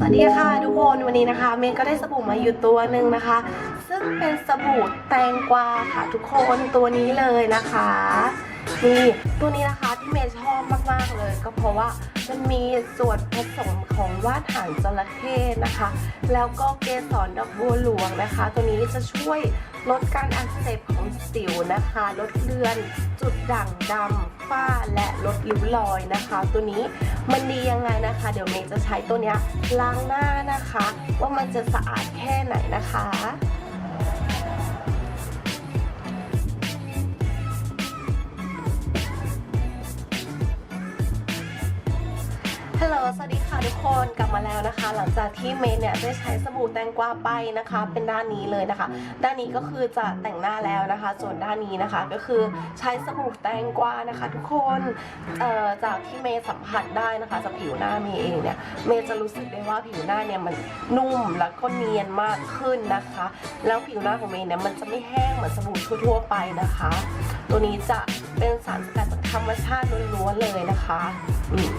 สวัสดีค่ะทุกคนวันนี้นะคะ เมย์ก็ได้สบู่มาอยู่ตัวหนึ่งนะคะ ซึ่งเป็นสบู่แตงกวาค่ะทุกคนตัวนี้เลยนะคะนี่ตัวนี้นะคะ มย์ชอบมาก ๆ เลย ก็เพราะว่ามันมีส่วนผสมของว่านหางจระเข้นะคะ แล้วก็เกสรดอกบัวหลวงนะคะ ตัวนี้จะช่วยลดการอักเสบของสิวนะคะ ลดเลือน จุดด่างดำฝ้าและลดริ้วรอยนะคะ ตัวนี้มันดียังไงนะคะ เดี๋ยวเมย์จะใช้ตัวนี้ล้างหน้านะคะ ว่ามันจะสะอาดแค่ไหนนะคะ ฮัลโหล สวัสดีค่ะทุกคนกลับมาแล้วนะคะ หลังจากที่เมย์เนี่ยได้ใช้สบู่แตงกวาไปนะคะ เป็นด้านนี้เลยนะคะ ด้านนี้ก็คือจะแต่งหน้าแล้วนะคะ ส่วนด้านนี้นะคะก็คือใช้สบู่แตงกวานะคะ ทุกคนเอ่อจากที่เมย์สัมผัสได้นะคะจากผิวหน้าเมย์เองเนี่ยเมย์จะรู้สึกได้ว่าผิวหน้าเนี่ยมันนุ่มแล้วก็เนียนมากขึ้นนะคะ แล้วผิวหน้าของเมย์เนี่ยมันจะไม่แห้งเหมือนสบู่ทั่วๆไปนะคะ ตัวนี้จะเป็นสารสกัดจากธรรมชาติล้วนๆเลยนะคะอืม